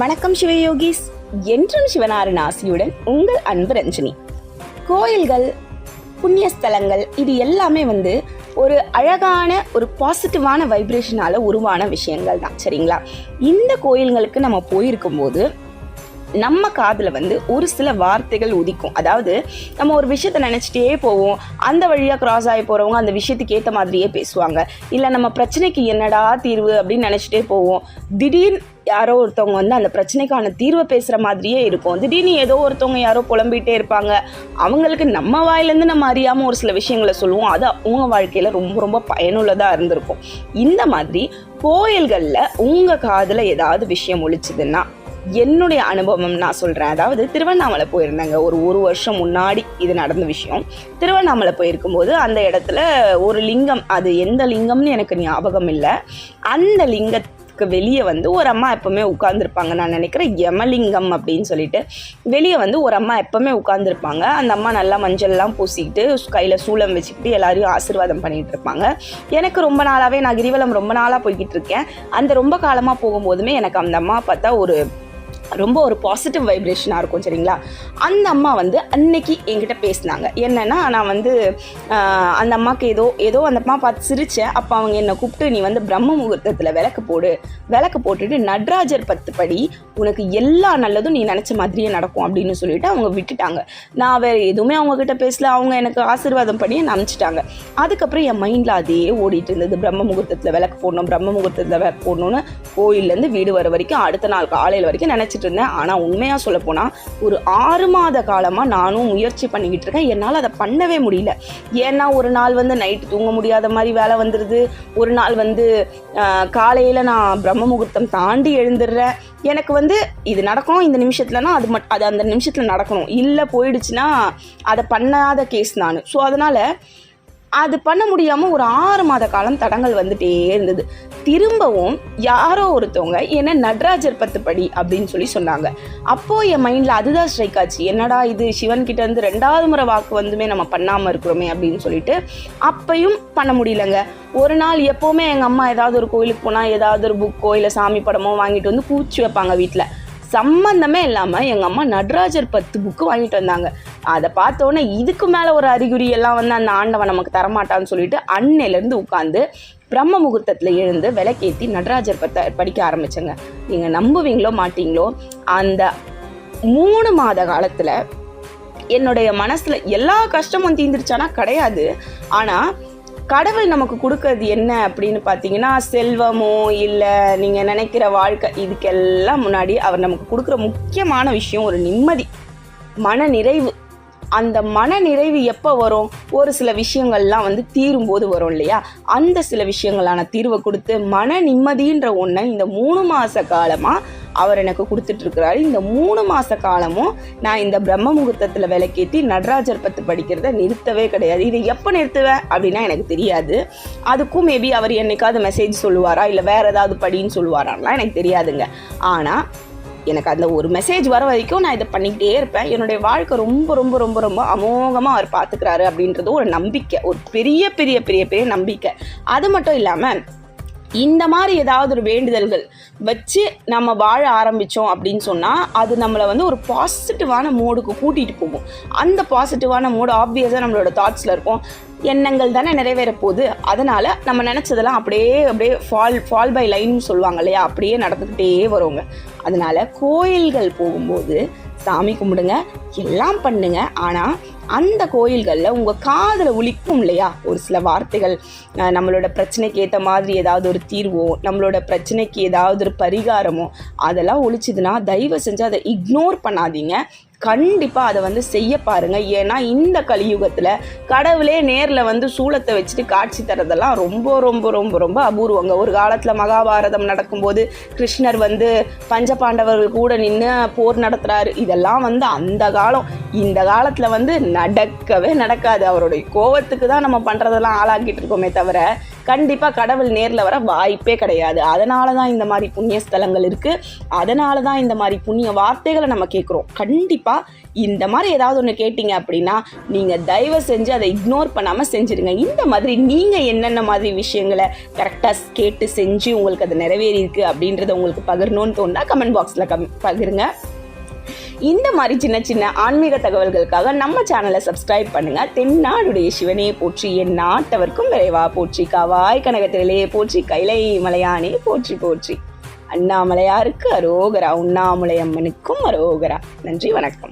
வணக்கம் சிவயோகிஸ். என்றும் சிவனாரின் ஆசியுடன் உங்கள் அன்பு ரஞ்சினி. கோயில்கள் புண்ணிய ஸ்தலங்கள் இது எல்லாமே வந்து ஒரு அழகான ஒரு பாசிட்டிவான வைப்ரேஷனால உருவான விஷயங்கள் தான் சரிங்களா? இந்த கோயில்களுக்கு நம்ம போயிருக்கும் போது நம்ம காதில் வந்து ஒரு சில வார்த்தைகள் உதிக்கும். அதாவது நம்ம ஒரு விஷயத்த நினச்சிட்டே போவோம். அந்த வழியாக கிராஸ் ஆகி போகிறவங்க அந்த விஷயத்துக்கு ஏற்ற மாதிரியே பேசுவாங்க. இல்லை நம்ம பிரச்சனைக்கு என்னடா தீர்வு அப்படின்னு நினச்சிட்டே போவோம். திடீர்னு யாரோ ஒருத்தவங்க வந்து அந்த பிரச்சனைக்கான தீர்வை பேசுகிற மாதிரியே இருக்கும். திடீர்னு ஏதோ ஒருத்தவங்க யாரோ புலம்பிகிட்டே இருப்பாங்க. அவங்களுக்கு நம்ம வாயிலேருந்து நம்ம அறியாமல் ஒரு சில விஷயங்களை சொல்லுவோம். அது அவங்க வாழ்க்கையில் ரொம்ப ரொம்ப பயனுள்ளதாக இருந்திருக்கும். இந்த மாதிரி கோயில்களில் உங்கள் காதில் ஏதாவது விஷயம் ஒழிச்சதுன்னா என்னுடைய அனுபவம் நான் சொல்கிறேன் அதாவது திருவண்ணாமலை போயிருந்தேங்க. ஒரு ஒரு வருஷம் முன்னாடி இது நடந்த விஷயம். திருவண்ணாமலை போயிருக்கும்போது அந்த இடத்துல ஒரு லிங்கம் அது எந்த லிங்கம்னு எனக்கு ஞாபகம் இல்லை. அந்த லிங்கத்துக்கு வெளியே வந்து ஒரு அம்மா எப்பவுமே உட்காந்துருப்பாங்க நான் நினைக்கிறேன் யமலிங்கம் அப்படின்னு சொல்லிட்டு வெளியே வந்து ஒரு அம்மா எப்பவுமே உட்காந்துருப்பாங்க அந்த அம்மா நல்லா மஞ்சள்லாம் பூசிக்கிட்டு கையில் சூளம் வச்சுக்கிட்டு எல்லாரையும் ஆசீர்வாதம் பண்ணிட்டு இருப்பாங்க. எனக்கு ரொம்ப நாளாகவே நான் கிரிவலம் ரொம்ப நாளாக போய்கிட்டு இருக்கேன். அந்த ரொம்ப காலமாக போகும்போதுமே எனக்கு அந்த அம்மா பார்த்தா ஒரு ரொம்ப ஒரு பாசிட்டிவ் வைப்ரேஷனாக இருக்கும் சரிங்களா? அந்த அம்மா வந்து அன்னைக்கு என்கிட்ட பேசினாங்க. என்னென்னா நான் வந்து அந்த அம்மாவுக்கு ஏதோ ஏதோ அந்த அம்மா பார்த்து சிரித்தேன் அப்போ அவங்க என்னை கூப்பிட்டு நீ வந்து பிரம்ம முகூர்த்தத்தில் விளக்கு போடு. விளக்கு போட்டுட்டு நட்ராஜர் பத்து படி உனக்கு எல்லா நல்லதும் நீ நினச்ச மாதிரியே நடக்கும் அப்படின்னு சொல்லிட்டு அவங்க விட்டுட்டாங்க. நான் வேறு எதுவுமே அவங்கக்கிட்ட பேசல. அவங்க எனக்கு ஆசீர்வாதம் பண்ணி நினச்சிட்டாங்க அனுப்பிச்சிட்டாங்க. அதுக்கப்புறம் என் மைண்டில் அதே ஓடிட்டு இருந்தது. பிரம்ம முகூர்த்தத்தில் விளக்கு போடணும் பிரம்ம முகூர்த்தத்தில் விளக்கு போடணும்னு கோயிலேருந்து வீடு வர வரைக்கும் அடுத்த நாள் காலையில் வரைக்கும் நினச்சிட்டு இருந்தேன். ஆனால் உண்மையாக சொல்ல போனால் ஒரு ஆறு மாத காலமாக நானும் முயற்சி பண்ணிக்கிட்டு இருக்கேன். என்னால் அதை பண்ணவே முடியல. ஏன்னா ஒரு நாள் வந்து நைட்டு தூங்க முடியாத மாதிரி வேலை வந்துடுது ஒரு நாள் வந்து காலையில் நான் பிரம்ம முகூர்த்தம் தாண்டி எழுந்துடுறேன் எனக்கு வந்து இது நடக்கணும் இந்த நிமிஷத்துலனா அது மட் அது அந்த நிமிஷத்தில் நடக்கணும். இல்லை போயிடுச்சுன்னா அதை பண்ணாத கேஸ் நான். ஸோ அதனால் அது பண்ண முடியாமல் ஒரு ஆறு மாத காலம் தடங்கள் வந்துட்டே இருந்தது. திரும்பவும் யாரோ ஒருத்தவங்க என்ன நடராஜர் பத்து படி அப்படின்னு சொல்லி சொன்னாங்க. அப்போது என் மைண்டில் அதுதான் ஸ்ட்ரைக் ஆச்சு. என்னடா இது? சிவன் கிட்ட இருந்து ரெண்டாவது முறை வாக்கு வந்துமே நம்ம பண்ணாமல் இருக்கிறோமே அப்படின்னு சொல்லிட்டு அப்பையும் பண்ண முடியலங்க. ஒரு நாள் எப்போவுமே எங்கள் அம்மா ஏதாவது ஒரு கோயிலுக்கு போனால் ஏதாவது ஒரு புக்கோ இல்லை சாமி படமோ வாங்கிட்டு வந்து பூச்சி வைப்பாங்க வீட்டில் சம்மந்தமே இல்லாமல் எங்கள் அம்மா நடராஜர் பத்து புக்கு வாங்கிட்டு வந்தாங்க. அதை பார்த்தோன்னே இதுக்கு மேலே ஒரு அறிகுறி எல்லாம் வந்து அந்த ஆண்டவன் நமக்கு தரமாட்டான்னு சொல்லிட்டு அன்னையிலேருந்து உட்காந்து பிரம்ம முகூர்த்தத்தில் எழுந்து விளக்கேற்றி நடராஜர் பத்த படிக்க ஆரம்பிச்சேங்க. நீங்கள் நம்புவீங்களோ மாட்டீங்களோ அந்த மூணு மாத காலத்தில் என்னுடைய மனசில் எல்லா கஷ்டமும் தீந்துருச்சானா கிடையாது. ஆனால் கடவுள் நமக்கு கொடுக்கறது என்ன அப்படின்னு பார்த்தீங்கன்னா செல்வமோ இல்லை நீங்கள் நினைக்கிற வாழ்க்கை இதுக்கெல்லாம் முன்னாடி அவர் நமக்கு கொடுக்குற முக்கியமான விஷயம் ஒரு நிம்மதி மன நிறைவு. அந்த மன நிறைவு எப்போ வரும்? ஒரு சில விஷயங்கள்லாம் வந்து தீரும்போது வரும் இல்லையா? அந்த சில விஷயங்களான தீர்வை கொடுத்து மன நிம்மதின்ற ஒன்றை இந்த மூணு மாத காலமாக அவர் எனக்கு கொடுத்துட்ருக்கிறாரு. இந்த மூணு மாத காலமும் நான் இந்த பிரம்ம முகூர்த்தத்தில் விளக்கேற்றி நடராஜர் பத்து படிக்கிறத நிறுத்தவே கிடையாது. இதை எப்போ நிறுத்துவேன் அப்படின்னா எனக்கு தெரியாது. அதுக்கும் மேபி அவர் என்னைக்காவது மெசேஜ் சொல்லுவாரா? இல்லை வேறு ஏதாவது படின்னு சொல்லுவாரான்லாம் எனக்கு தெரியாதுங்க. ஆனால் எனக்கு அந்த ஒரு மெசேஜ் வர வரைக்கும் நான் இதை பண்ணிக்கிட்டே இருப்பேன். என்னுடைய வாழ்க்கை ரொம்ப ரொம்ப ரொம்ப ரொம்ப அமோகமாக அவர் பார்த்துக்கிறாரு அப்படின்றது ஒரு நம்பிக்கை. ஒரு பெரிய பெரிய பெரிய பெரிய நம்பிக்கை. அது மட்டும் இல்லாமல் இந்த மாதிரி ஏதாவது ஒரு வேண்டுதல்கள் வச்சு நம்ம வாழ ஆரம்பித்தோம் அப்படின்னு சொன்னால் அது நம்மளை வந்து ஒரு பாசிட்டிவான மூடுக்கு கூட்டிகிட்டு போகும். அந்த பாசிட்டிவான மூடு ஆப்வியஸாக நம்மளோட தாட்ஸில் இருக்கும். எண்ணங்கள் தானே நிறைவேற போகுது. அதனால் நம்ம நினச்சதெல்லாம் அப்படியே அப்படியே ஃபால் ஃபால் பை லைன் சொல்லுவாங்க இல்லையா? அப்படியே நடந்துக்கிட்டே வருவாங்க. அதனால் கோயில்கள் போகும்போது சாமி கும்பிடுங்க எல்லாம் பண்ணுங்க. ஆனால் அந்த கோயில்களில் உங்கள் காதில் ஒழிக்கும் இல்லையா? ஒரு சில வார்த்தைகள் நம்மளோட பிரச்சனைக்கு ஏற்ற மாதிரி ஏதாவது ஒரு தீர்வோ நம்மளோட பிரச்சனைக்கு ஏதாவது ஒரு பரிகாரமோ அதெல்லாம் ஒழிச்சுதுன்னா தயவு செஞ்சு அதை இக்னோர் பண்ணாதீங்க. கண்டிப்பாக அதை வந்து செய்ய பாருங்கள் ஏன்னா இந்த கலியுகத்தில் கடவுளே நேரில் வந்து சூளத்தை வச்சுட்டு காட்சி தரதெல்லாம் ரொம்ப ரொம்ப ரொம்ப ரொம்ப அபூர்வங்க. ஒரு காலத்தில் மகாபாரதம் நடக்கும்போது கிருஷ்ணர் வந்து பஞ்சபாண்டவர்கள் கூட நின்று போர் நடத்துகிறாரு இதெல்லாம் வந்து அந்த காலம். இந்த காலத்தில் வந்து நடக்கவே நடக்காது. அவருடைய கோவத்துக்கு தான் நம்ம பண்ணுறதெல்லாம் ஆளாக்கிட்டு இருக்கோமே தவிர கண்டிப்பாக கடவுள் நேரில் வர வாய்ப்பே கிடையாது. அதனால தான் இந்த மாதிரி புண்ணிய ஸ்தலங்கள் இருக்குது அதனால தான் இந்த மாதிரி புண்ணிய வார்த்தைகளை நம்ம கேட்குறோம் கண்டிப்பாக இந்த மாதிரி ஏதாவது ஒன்று கேட்டிங்க அப்படின்னா நீங்கள் தயவு செஞ்சு அதை இக்னோர் பண்ணாமல் செஞ்சுருங்க. இந்த மாதிரி நீங்கள் என்னென்ன மாதிரி விஷயங்களை கரெக்டாக கேட்டு செஞ்சு உங்களுக்கு அது நிறைவேறி இருக்குது அப்படின்றத உங்களுக்கு பகிரணும்னு தோணுன்னா கமெண்ட் பாக்ஸில் கம் பகிருங்க. இந்த மாதிரி சின்ன சின்ன ஆன்மீக தகவல்களுக்காக நம்ம சேனலை சப்ஸ்கிரைப் பண்ணுங்க. தென்னாடுடைய சிவனே போற்றி என் நாட்டவர்க்கும் விரைவா போற்றி காவாய் கனகத்திலே போற்றி கைலை மலையானே போற்றி போற்றி. அண்ணாமலையாருக்கு அரோகரா உண்ணாமலை அம்மனுக்கும் அரோகரா. நன்றி வணக்கம்.